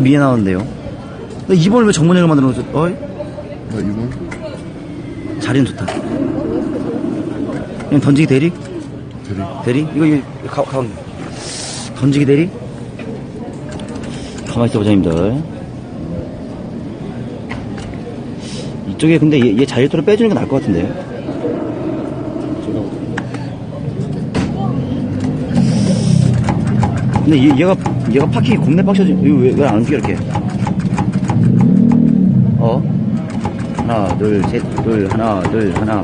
12에 나왔는데요. 근데 2번을 왜 정문형을 만들어 놓었어? 어이? 나 이분 자리는 좋다. 그냥 던지기 대리? 대리 대리? 이거, 이거, 가, 가방. 던지기 대리? 가만히 있어 보자, 님들. 이쪽에 근데 얘, 얘 자일도를 빼주는 게 나을 것 같은데. 근데 얘, 얘가, 얘가 파킹이 겁내 빡쳐지. 이거 왜, 왜안 움직여, 이렇게? 어? 하나, 둘, 셋, 둘, 하나, 둘, 하나.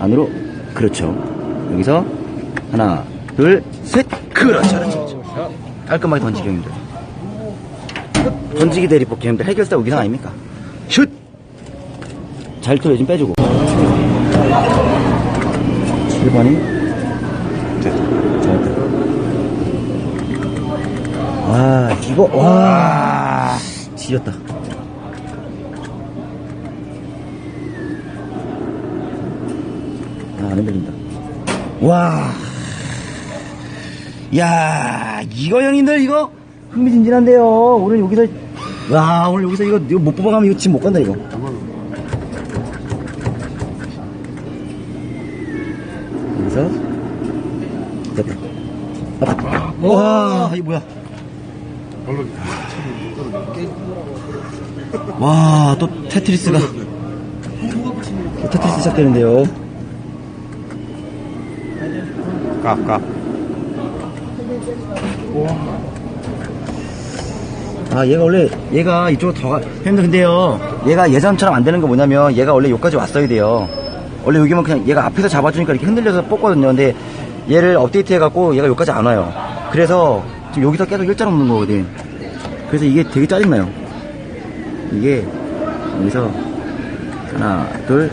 안으로. 그렇죠. 여기서, 하나, 둘, 셋. 그렇죠. 그렇죠. 그렇죠. 깔끔하게 던지기 형님들. 던지기 대리 뽑기 형님들. 해결사 오기상 아닙니까? 슛! 잘또 요즘 빼주고. 1번이? 잘했다. 와, 이거, 와, 지렸다. 아, 안 흔들린다. 와. 야, 이거 형님들, 이거 흥미진진한데요. 오늘 여기서, 와, 오늘 여기서 이거, 이거 못 뽑아가면 이거 집못 간다, 이거. 여기서, 됐다. 아, 와, 이거 뭐야. 와, 또 테트리스가. 또 테트리스 시작되는데요. 깍깍 아, 얘가 원래, 얘가 이쪽으로 더 가, 형님들 근데요, 얘가 예전처럼 안 되는 거 뭐냐면, 얘가 원래 여기까지 왔어야 돼요. 원래 여기면 그냥 얘가 앞에서 잡아주니까 이렇게 흔들려서 뽑거든요. 근데 얘를 업데이트 해갖고 얘가 여기까지 안 와요. 그래서 지금 여기서 계속 일자로 없는 거거든. 그래서 이게 되게 짜증나요. 이게, 여기서, 하나, 둘,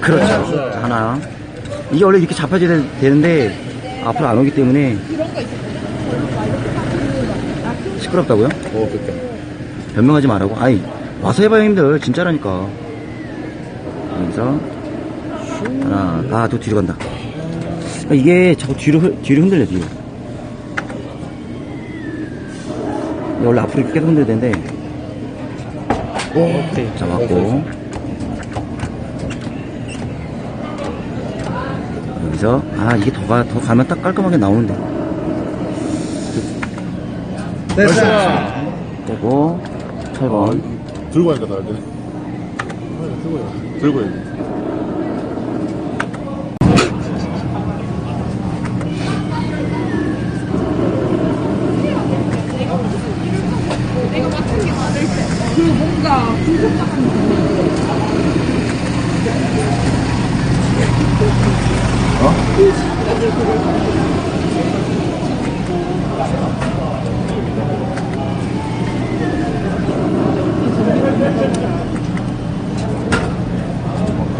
그렇죠. 자, 하나. 이게 원래 이렇게 되- 되는데, 앞으로 안 오기 때문에, 시끄럽다고요? 어 됐다 변명하지 말라고. 아이, 와서 해봐요, 힘들. 진짜라니까. 여기서, 하나, 아, 또 뒤로 간다. 이게 자꾸 뒤로, 흔- 뒤로 흔들려, 뒤로. 이게 원래 앞으로 이렇게 계속 흔들어야 되는데, 오케이 잡았고. 여기서, 아, 이게 더 가, 더 가면 딱 깔끔하게 나오는데. 됐어 되고, 8번. 들고 가니까 나야 되네 들고 가 들고 해 뭔가 같은 거.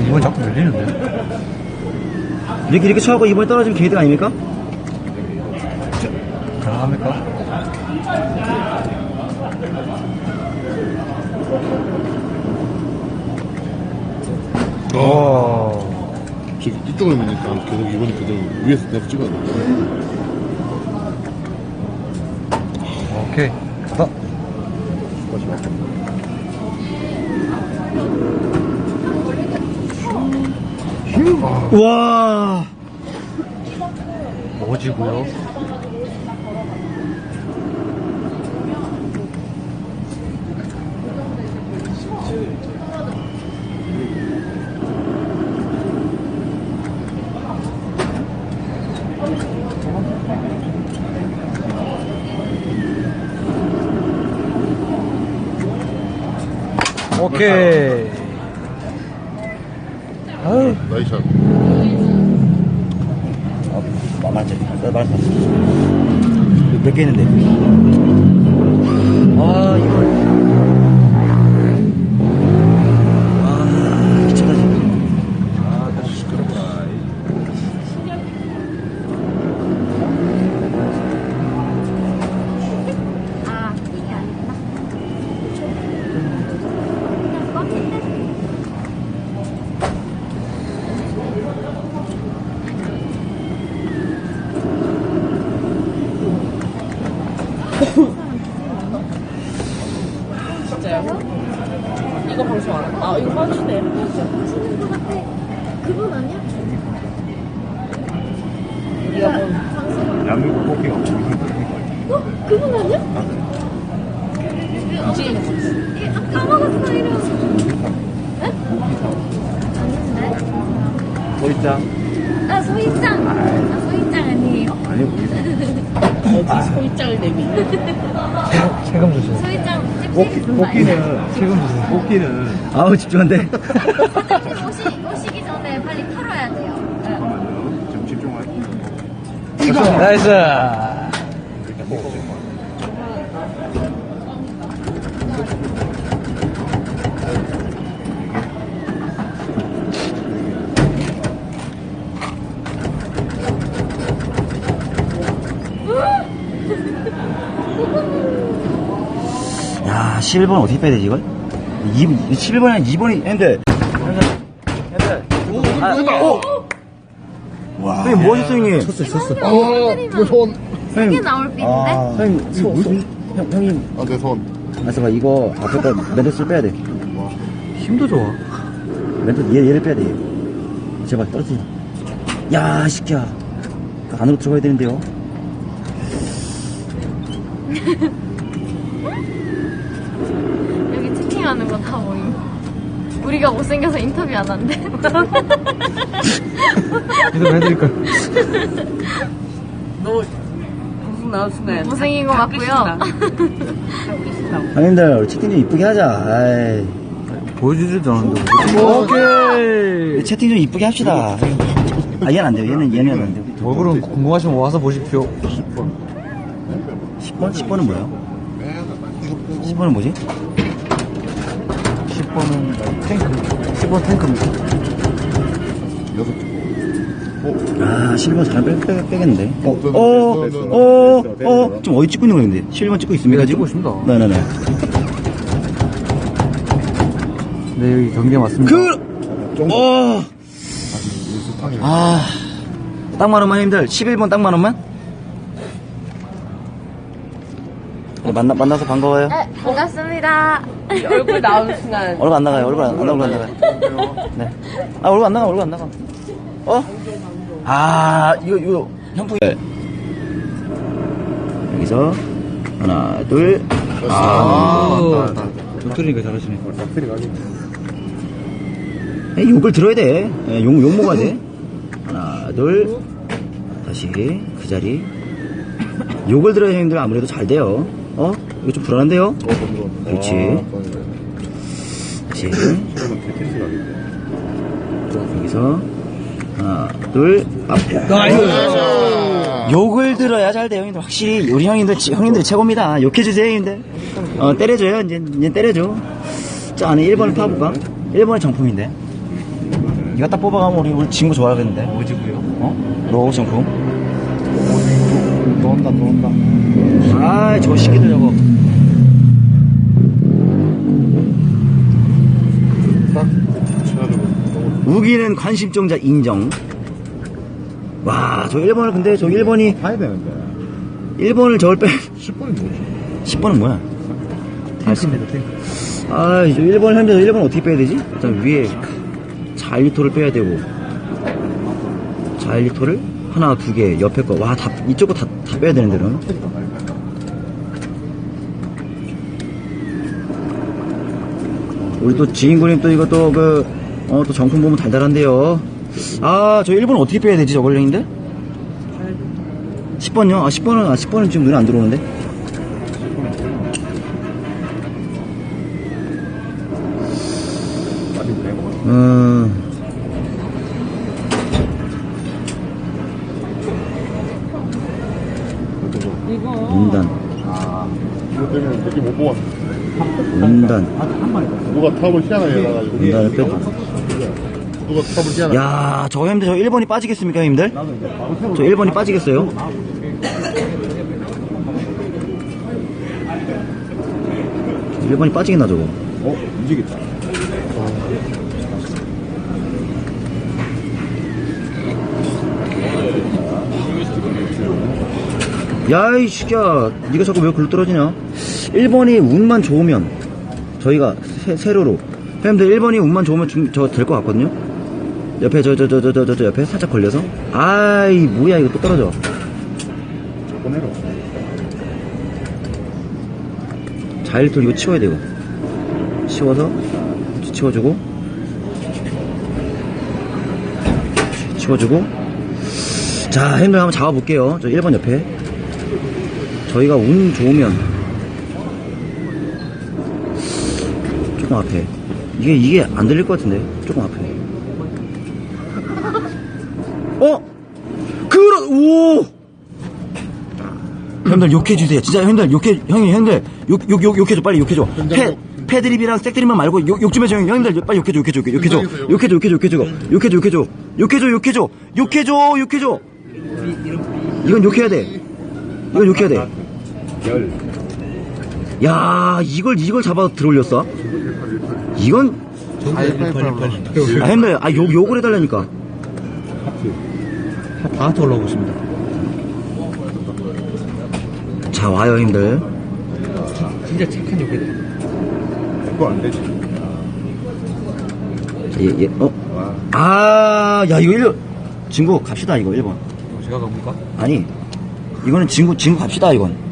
이번 자꾸 밀리는데? 이렇게 이렇게 쳐갖고 이번에 떨어지면 개이득 아닙니까? 가능합니까? 어 지금 이쪽을 보니까 계속 이번이 그대로 위에서 내가 찍어야 돼 오케이. 가다 와 뭐지고요? 오케이 아유 나이샷 아, 맞지? 나 말했어. 몇개 있는데? 아, 이걸. 아, 미쳤다, 지금. 아 다시 시끄럽다 아, 이게 아니구나. 그냥 껌인데? 있어요. 이거 방송 안 해. 아, 이거 하시네. 하시는 것 같아. 그분 아니야? 우리가 뭐, 양육 뽑기가 어? 그분 아니야? 이지 예, 아, 까먹었어, 이름. 에? 아닌데? 소입장. 아, 소희짱. 아, 소희짱 아니에요. 어디 소입장을 내미. 세금 주세요. 뽑기, 말고. 뽑기는 세금 주세요. 뽑기는 아우, 집중한데. 오시, 오시기 전에 빨리 털어야 돼요. 좀 집중할 나이스. 야, 11번 어떻게 빼야 되지, 이걸? 2, 11번이 2번이, 핸들. 핸들. 핸들. 아, 오! 와. 형님, 뭐 하셨어요, 형님? 쳤어, 쳤어. 아, 뭐 손. 세개 형님, 나올 삐인데? 아, 형님, 이거 무슨, 형, 형님. 아, 내 손. 아, 잠깐, 이거 앞에 거 멘토스 빼야 돼. 와. 힘도 좋아. 멘토, 얘, 얘를 빼야 돼. 제발, 떨어지지. 야, 이 새끼야. 그 안으로 들어가야 되는데요. 채팅하는 거다 모임. 우리가 못생겨서 인터뷰 안 한대. 이거 해드릴까요? 너 방송 순간. 못생긴 거 맞고요. 우리 채팅 좀 이쁘게 하자. 아이. 보여주지도 않는데. 오케이. 채팅 좀 이쁘게 합시다. 아, 얘는 안 돼요. 얘는, 얘는 안 돼요. 뭐 그럼 궁금하시면 와서 보십시오. 10번. 10번? 10번은 뭐예요? 10번은 뭐지? 10번은 탱크. 10번 탱크입니다. 여섯 개. 아, 7번 잘 빼, 빼, 빼겠는데. 어, 어, 어, 됐어, 됐어. 어, 지금 어디 찍고 있는 근데? 7번 찍고 있습니까, 네, 지금? 찍고 있습니다. 네네네. 네, 여기 경계 맞습니다. 그, 쫑. 어. 아, 딱 만원만 힘들. 11번 딱 만원만? 네, 만나, 만나서 반가워요. 네, 반갑습니다. 얼굴 나온 순간. 얼굴 안 나가요, 얼굴 안, 얼굴 안 나가요. 네. 아, 얼굴 안 나가, 얼굴 안 나가. 어? 아, 이거, 이거, 형풍. 네. 여기서, 하나, 둘, 아, 아, 도토리니까 잘하시네. 닭들이 가지. 에, 욕을 들어야 돼. 에, 욕, 욕 먹어야 돼. 하나, 둘, 다시, 그 자리. 욕을 들어야 형님들 아무래도 잘 돼요. 어? 이거 좀 불안한데요? 어, 그럼. 그렇지. 개티스 가겠네. 여기서, 하나, 둘, 앞. 욕을 들어야 잘 돼요, 형님들. 확실히, 우리 형님들, 지- 형님들 최고입니다. 욕해주세요, 형님들. 어, 때려줘요, 이제, 이제 때려줘. 자, 안에 1번을 타볼까? 1번이 정품인데. 이거 딱 뽑아가면 우리, 우리 친구 좋아하겠는데. 오지구요. 어? 로우 정품. 들어온다, 들어온다. 아, 저거 시키들 저거. 우기는 관심종자 인정. 와, 저 1번을 근데 저 1번이, 봐야 되는데. 1번을 저걸 빼, 10번이 뭐지? 10번은 뭐야? 탱크. 아, 저 1번 현재 1번 어떻게 빼야 되지? 일단 위에 자일리토를 빼야 되고, 자일리토를 하나, 두 개, 옆에 거, 와, 다, 이쪽 거 다, 다 빼야 되는데, 그럼. 우리 또 지인군님 또 이거 또 그, 어, 또 정품 보면 달달한데요. 아, 저 1번 어떻게 빼야 되지, 저걸 형님들? 10번요? 아, 10번은, 아, 10번은 지금 눈에 안 들어오는데? 음. 그거. 이거. 운단, 이거 때문에 새끼 못 뽑았어. 운단. 탑을 희한하게 해놔가지고. 운단을 빼고. 누가 탑을 희한하게. 야, 저 형님들 저 1번이 빠지겠습니까, 형님들? 저 1번이 빠지겠어요? 일 1번이 빠지겠나, 저거? 어? 움직였다. 야, 이 새끼야. 니가 자꾸 왜 글로 떨어지냐? 1번이 운만 좋으면, 저 저희가 세, 세로로. 형님들 1번이 운만 좋으면 저될 것 같거든요? 옆에 저, 저, 저, 저, 저, 저, 저 옆에 살짝 걸려서. 아이, 뭐야, 이거 또 떨어져. 조금 해라. 자일돌 이거 치워야 돼, 이거. 치워서, 치워주고. 치워주고. 자, 핸들 한번 잡아볼게요. 저 1번 옆에. 저희가 운 좋으면. 조금 앞에. 이게, 이게 안 들릴 것 같은데. 조금 앞에. 어? 그런, 오! 형들 욕해주세요. 진짜 형들 욕해, 형님, 형들 욕, 욕, 욕, 욕해줘. 빨리 욕해줘. 패, 패드립이랑 색드립만 말고 욕, 욕좀 해줘. 형. 형들 빨리 욕해줘, 욕해줘, 욕해줘. 욕해줘, 욕해줘, 욕해줘, 욕해줘. 욕해줘, 욕해줘. 욕해줘, 욕해줘. 욕해줘, 욕해줘. 이건 욕해야 돼. 이건 욕해야 돼. 야, 이걸, 이걸 잡아 들어올렸어? 이건, 아, 1818. 아, 형들, 아, 욕, 욕을 해달라니까. 다한테 올라오고 있습니다. 자, 와요, 형들. 진짜 착한 욕이다. 그거 안 되지. 자, 얘, 얘, 어? 아, 야, 이거 1번. 친구, 갑시다, 이거 1번. 제가 갑니까? 아니, 이거는 친구, 친구 갑시다, 이건.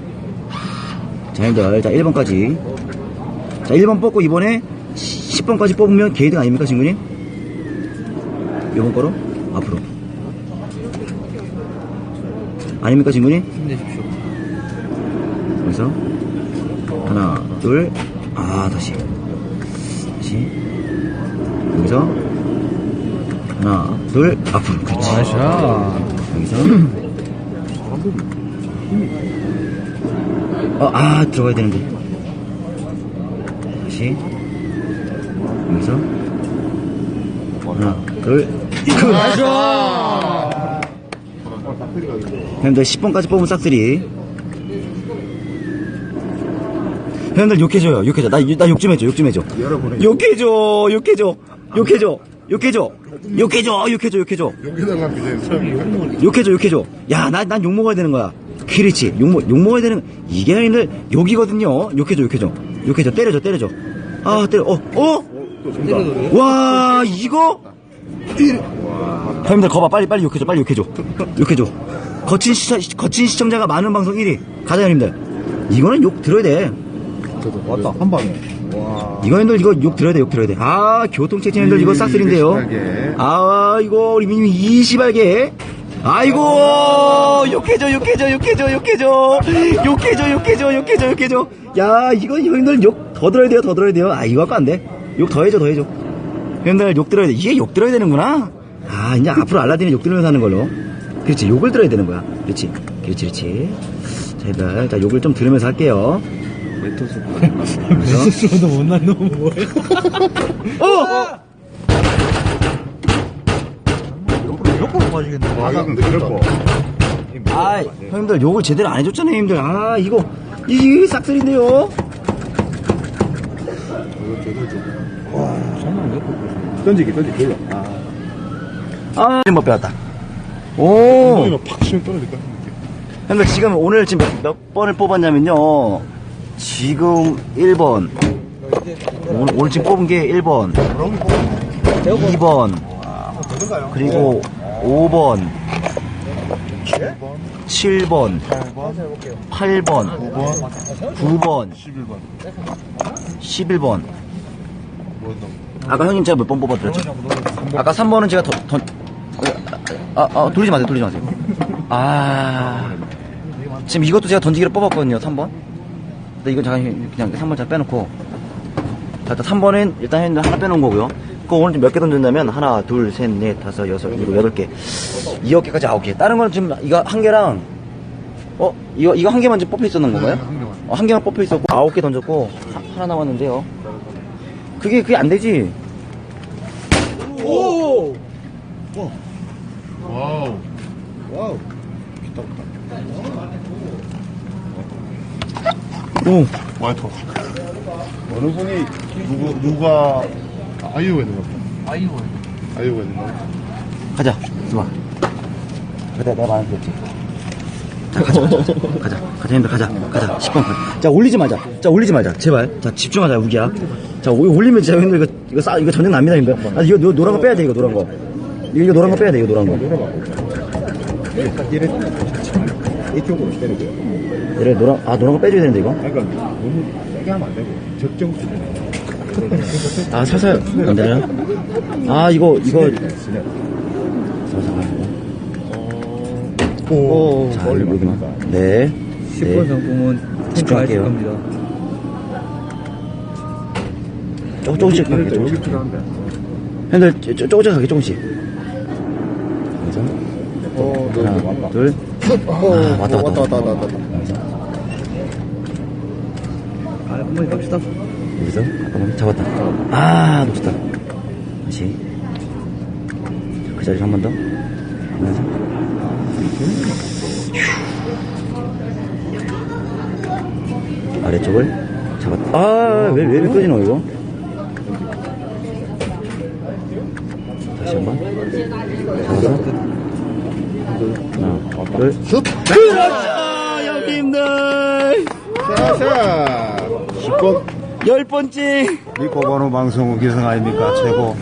자, 형들, 자, 1번까지. 자, 1번 뽑고 이번에 10번까지 뽑으면 게이드 아닙니까, 친구님? 이번 거로? 앞으로. 아닙니까, 친구님? 힘내십시오. 그래서, 하나, 둘, 아, 다시. 다시. 여기서, 하나, 둘, 앞으로. 그렇지. 아샤. 여기서 어, 아 들어가야 되는데. 다시. 여기서. 하나 둘 형들 10번까지 뽑으면 싹쓸이. 형들 욕해줘요. 욕해줘. 나욕좀 해줘. 욕 좀 해줘. 열어보내. 욕해줘. 욕해줘. 욕해줘. 욕해줘. 욕해줘. 욕해줘. 욕해줘. 여기다가 이제 사람이 욕해줘, 욕해줘. 야, 나, 난 욕 먹어야 되는 거야. 그렇지. 욕, 먹- 욕 먹어야 되는, 이게 형님들 욕이거든요. 욕해줘, 욕해줘. 욕해줘. 때려줘, 때려줘. 아, 때려. 어, 어? 와, 이거? 형님들, 거봐. 빨리, 빨리 욕해줘, 빨리 욕해줘. 욕해줘. 거친 시청, 거친 시청자가 많은 방송 1위. 가자, 형님들. 이거는 욕 들어야 돼. 왔다. 한 방에. 와. 이거 형님들, 이거 욕 들어야 돼, 욕 들어야 돼. 아, 교통체증 형님들, 이거 싹쓸인데요. 아, 이거, 우리 미미 20알게. 아이고, 욕해줘, 욕해줘, 욕해줘, 욕해줘. 욕해줘, 욕해줘, 욕해줘, 욕해줘. 야, 이거 형님들 욕 더 들어야 돼요, 더 들어야 돼요. 아, 이거 갖고 안 돼. 욕 더 해줘, 더 해줘. 형님들 욕 들어야 돼. 이게 욕 들어야 되는구나. 아, 이제 앞으로 알라딘은 욕 들으면서 하는 걸로. 그렇지, 욕을 들어야 되는 거야. 그렇지, 그렇지, 그렇지. 자, 일단, 자, 욕을 좀 들으면서 할게요. 스스로도 못난 놈은 뭐예요? 어! 옆으로 빠지겠네. 와, 이거 근데 이럴 거. 아, 형님들 욕을 제대로 안 해줬잖아요, 형님들. 아, 이거, 이게 싹쓸인데요. 좀. 정말 빠지겠네. 던지기, 던지기. 아. 아, 못 배웠다. 오! 팍 치면 떨어질 느낌. 형들 지금 오늘 지금 몇, 몇 번을 뽑았냐면요. 지금 1번. 오늘, 오늘 지금 뽑은 게 1번, 2번, 그리고 5번, 7번, 8번, 9번, 11번. 11번. 뭐, 아까 형님 제가 몇 번 뽑았더랬죠? 아까 3번은 제가 더, 더, 아, 아, 돌리지 마세요, 돌리지 마세요. 아. 지금 이것도 제가 던지기로 뽑았거든요, 3번. 근데 이건 잠깐 그냥 3번 잘 빼놓고. 자, 일단 3번은 일단 하나 빼놓은 거고요. 그 오늘 몇 개 던졌냐면, 하나, 둘, 셋, 넷, 다섯, 여섯, 일곱, 여덟 개. 이어 개까지 아홉 개. 다른 거는 지금 이거 한 개랑, 어? 이거, 이거 한 개만 지금 뽑혀 있었는 건가요? 한 개만. 어, 한 개만 뽑혀 있었고, 아홉 개 던졌고, 하- 하나 남았는데요. 그게, 그게 안 되지. 와우. 와우. 기타 없다. 오. 와이터. 어느 분이, 누구, 누가, 아이유가 있는 것 같아. 아이고. 아이유가 있는 것. 가자, 좋아. 그때 내가 말한 거지. 자, 가자, 가자, 가자, 가자, 가자, 힘들 가자, 가자, 10번 가자. 자, 올리지 말자. 자, 올리지 말자. 제발. 자, 집중하자, 우기야. 자, 오- 올리면 진짜 형들 이거, 이거 싸, 이거 전쟁 납니다, 형들. 아, 이거, 이거 노란 거 빼야 돼, 이거 노란 거. 이거, 이거 노란 거 빼야 돼, 이거 노란 거. 얘를 이쪽으로 때리고요. 얘를 노란, 아, 노란 거 빼줘야 되는데, 이거. 그러니까 너무 세게 하면 안 되고 적정 수준. 아, 살살, 안 되나요? 아, 이거, 이거. 살살, 오, 자, 여기만. 네. 10번 네. 상품은 집중할게요. 겁니다. 조금, 조금씩 갈게요, 여기 조금씩. 조- 조- 조금씩 갈게요, 조금씩. 그래서, 어, 너 하나, 왔다. 둘. 아, 왔다, 왔다, 왔다. 왔다, 왔다. 아, 한번 갑시다. 여기서, 잠깐만, 잡았다. 아, 놓쳤다. 다시. 그 자리를 한 번 더. 하면서. 휴. 아래쪽을 잡았다. 아, 왜, 왜 미끄러지노, 이거? 다시 한 번. 잡아서. 하나, 둘. 슛! 그렇죠, 형님들! 자, 10번. 열 번째! 보는 방송 기성 아닙니까? 최고.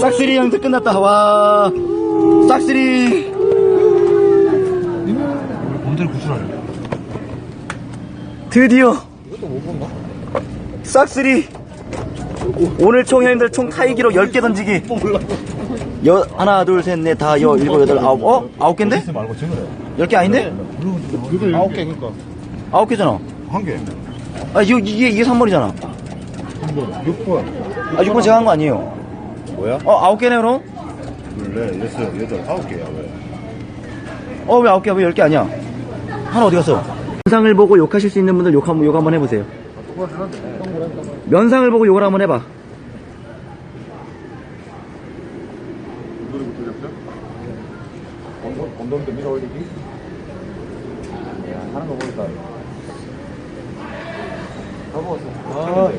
싹쓸이 형들 끝났다. 와. 싹쓸이. 범죄를 구출하려. 드디어. 싹쓸이. 오늘 총 형님들 총 타이 기록 10개 던지기. 여, 하나, 둘, 셋, 넷, 다, 여, 일곱, 여덟, 아홉, 어? 아홉 개인데? 말고 증거래. 10개 아닌데? 그게 아홉 개, 그니까. 아홉 개잖아. 한 개. 아, 이거, 이게, 이게 3번이잖아. 6번. 아, 6번 제가 한 거 아니에요. 뭐야? 어, 아홉 개네, 그럼? 둘, 넷, 여섯, 여덟, 아홉 개야, 왜? 어, 왜 아홉 개야? 왜열개 아니야? 하나 어디 갔어? 영상을 보고 욕하실 수 있는 분들 욕 한번, 욕 한번 해보세요. 면상을 보고 욕을 한번 해봐. 건dom도 밀어 올리기? 하는 거 보니까. 아,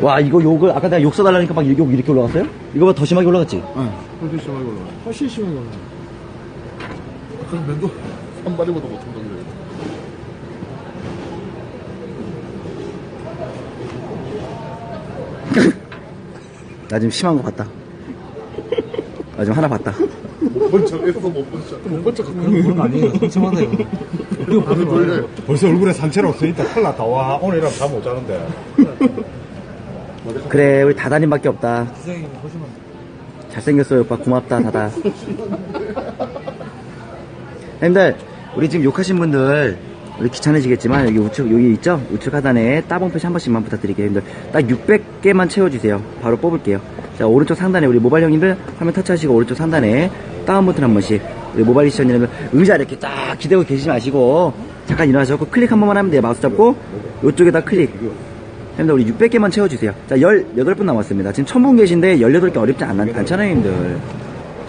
와, 이거 욕을, 아까 내가 욕 써달라니까 막 욕 이렇게 올라갔어요? 이거보다 더 심하게 올라갔지? 응. 훨씬 심하게 올라. 훨씬 심하게 올라. 그럼 면도 산발이보다 못한다고 그래. 나 지금 심한 거 봤다. 나 지금 하나 봤다. 못본 척했어, 못본 척. 못본 척. 그런 거 아니에요. 심하네요. 이거. 벌써 얼굴에 상처가 없으니까 큰일 났다. 와, 오늘이랑 잠못 자는데. 그래, 우리 다다님밖에 없다. 잘생겼어요, 오빠. 고맙다, 다다. 형님들, 우리 지금 욕하신 분들, 우리 귀찮으시겠지만, 여기 우측, 여기 있죠? 우측 하단에 따봉 표시 한 번씩만 부탁드릴게요, 형님들. 딱 600개만 채워주세요. 바로 뽑을게요. 자, 오른쪽 상단에 우리 모바일 형님들 화면 터치하시고, 오른쪽 상단에 다운 버튼 한 번씩. 우리 모바일 시청자님들 의자 이렇게 딱 기대고 계시지 마시고, 잠깐 일어나셔서 클릭 한 번만 하면 돼요. 마우스 잡고, 이쪽에다 클릭. 형님들 우리 600개만 채워주세요. 자, 18분 남았습니다. 지금 1000분 계신데 18개 어렵지 않, 않잖아요, 형님들.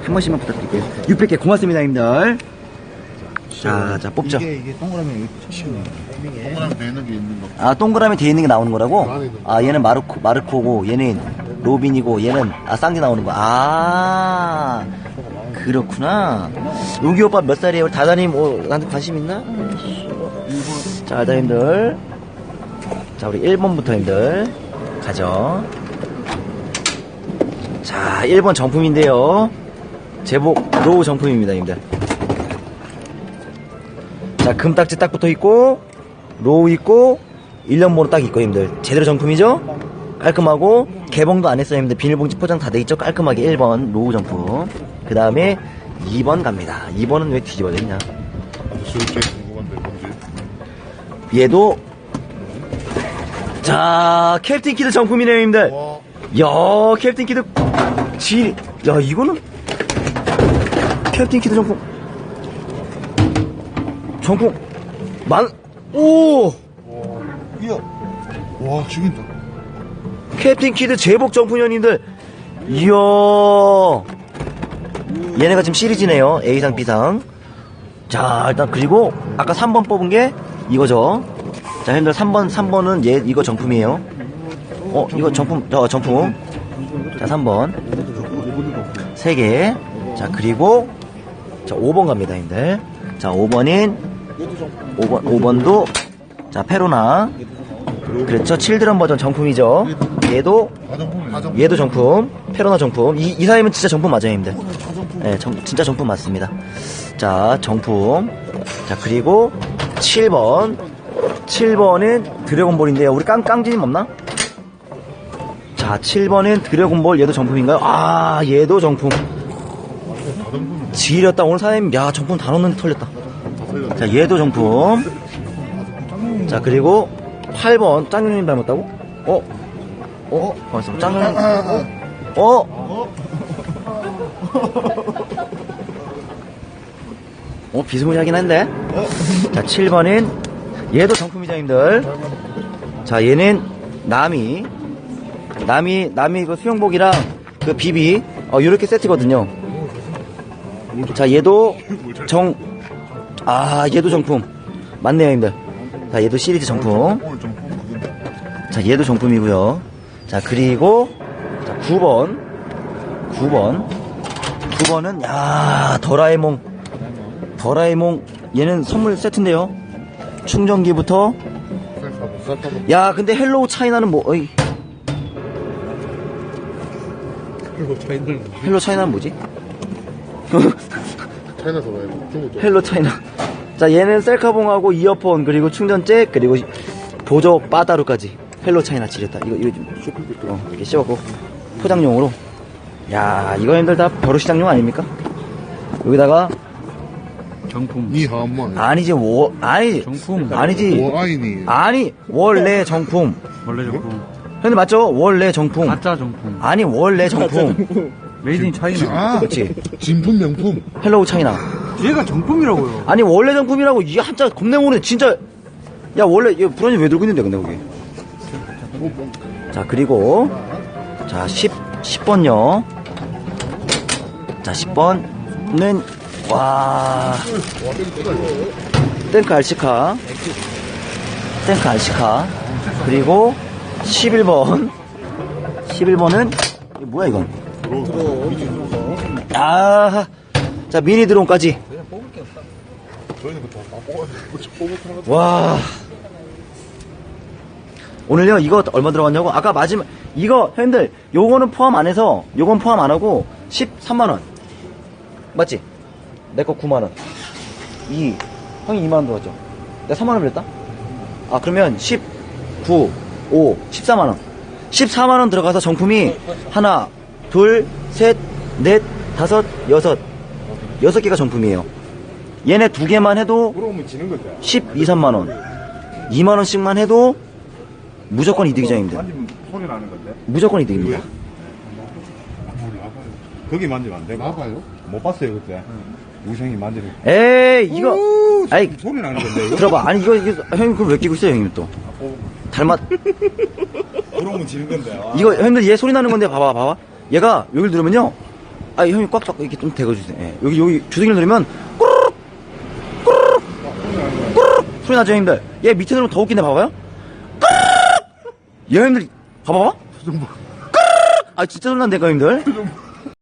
한 번씩만 부탁드릴게요. 600개 고맙습니다, 형님들. 자, 자, 뽑죠. 이게 이게 동그라미. 동그라미 돼 있는 게 있는 거. 아, 동그라미 돼 있는 게 나오는 거라고? 아, 얘는 마르코, 마르코고, 얘는 로빈이고, 얘는, 아, 쌍디 나오는 거. 아, 그렇구나. 우기 오빠 몇 살이에요? 다다님, 뭐, 나한테 관심 있나? 자, 형님들. 자, 우리 1번부터 형님들. 가죠. 자, 1번 정품인데요. 제복 로우 정품입니다, 형님들. 자, 금딱지 딱 붙어 있고, 로우 있고, 1년 번호 딱 있고, 형님들. 제대로 정품이죠? 깔끔하고, 개봉도 안 했어요, 형님들. 비닐봉지 포장 다 돼 있죠? 깔끔하게 1번 로우 정품. 그 다음에 2번 갑니다. 2번은 왜 뒤집어져 있냐? 솔직히 궁금한데, 뭔지. 얘도, 자, 캡틴 키드 정품이네요, 형님들. 와, 야, 캡틴 키드 질, 야, 이거는 캡틴 키드 정품. 정품 만, 오, 이야. 와, 죽인다. 캡틴 키드 제복 연인들. 이야, 얘네가 지금 시리즈네요. A상, B상. 자, 일단 그리고 아까 3번 뽑은 게 이거죠. 자, 형들 3번, 3번은 얘 이거 정품이에요. 어, 이거 정품, 저 정품. 자, 3번. 3개. 자, 그리고 자, 5번 갑니다, 형들. 자, 5번인 5번 5번도 자, 페로나. 그렇죠. 칠드런 버전 정품이죠. 얘도 얘도 정품, 페로나 정품. 이, 이 사이면 진짜 정품 맞아요, 형님들. 네, 정- 진짜 정품 맞습니다. 자, 정품. 자, 그리고 7번. 7번은 드래곤볼인데요. 우리 깡, 깡진님 없나? 자, 7번은 드래곤볼 얘도 정품인가요? 아, 얘도 정품. 지렸다. 오늘 사장님, 야, 정품 다 넣는 털렸다. 자, 얘도 정품. 자, 그리고 8번. 짱님님 닮았다고? 어? 어? 가만있어. 짱님. 어? 어, 비스무리하긴 한데. 자, 7번은 얘도 정품이장님들. 자, 얘는 나미. 나미, 나미 그 수영복이랑 그 비비. 어, 요렇게 세트거든요. 자, 얘도 정, 아, 얘도 정품. 맞네요, 형님들. 자, 얘도 시리즈 정품. 그건데 자, 얘도 정품이고요. 자, 그리고 자, 9번. 9번. 9번은 야, 도라에몽. 도라에몽 얘는 선물 세트인데요. 충전기부터 야, 근데 헬로우 차이나는 뭐 어이, 차이들 헬로 차이나는 뭐지? 차이나서 왜 중국도 헬로 차이나. 자, 얘는 셀카봉하고 이어폰 그리고 충전잭 그리고 보조 빠따루까지 헬로 차이나 지렸다. 이거 이거 좀 어, 이렇게 씌웠고. 포장용으로. 야, 이거 힘들 다 벼루시장용 아닙니까? 여기다가 정품. 니 한번. 아니지 워 아니 정품. 아니지. 워아이니. 아니 원래 정품. 원래 정품. 근데 맞죠? 원래 정품. 가짜 정품. 아니 원래 정품 메이드 인 차이나 아. 그렇지 진품 명품. 헬로우 차이나 얘가 정품이라고요. 아니 원래 정품이라고 이 한자 겁내 모르네 진짜 야 원래 이거 불안이 왜 들고 있는데 근데 거기? 자 그리고 자 10, 10번요. 자 10번은 와. 땡크 알시카. 땡크 알시카. 그리고 11번. 11번은 이게 뭐야 이건 아, 자 미니 드론까지 와. 오늘요, 이거 얼마 들어갔냐고? 아까 마지막, 이거, 형님들, 요거는 포함 안 해서, 요건 포함 안 하고, 13만 원. 맞지? 내 거 9만 원. 이, 형이 2만 원 들어갔죠? 내가 3만원 그랬다? 아, 그러면 10, 9, 5, 14만 원. 14만 원 들어가서 정품이 하나, 둘, 셋, 넷, 다섯, 여섯. 여섯 개가 정품이에요. 얘네 두 개만 해도 물어보면 지는 거죠. 12, 3만 원. 2만 원씩만 해도 무조건 이득이장입니다. 만지면 소리 나는 건데? 무조건 이득입니다. 거기 만지면 안 되고 나봐요. 못 봤어요 그때? 우생이 만지는 에이 이거 아니 소리 나는 건데 이거? 들어봐. 아니 이거 이거 형님 그걸 왜 끼고 있어요 형님 또? 닮았 물어보면 지는 건데. 아. 이거 형님들 얘 소리 나는 건데 봐봐 봐봐 얘가 여기를 누르면요. 아 형님 꽉꽉 이렇게 좀 대고주세요. 예. 여기 여기 주둥이를 누르면 꾸르륵 꾸르륵 꾸르륵 소리 나죠 형님들? 얘 밑에 누르면 더 웃긴데 봐봐요. 꾸르륵! 얘 형님들 봐봐봐. 아 진짜 소리 난다니까 형님들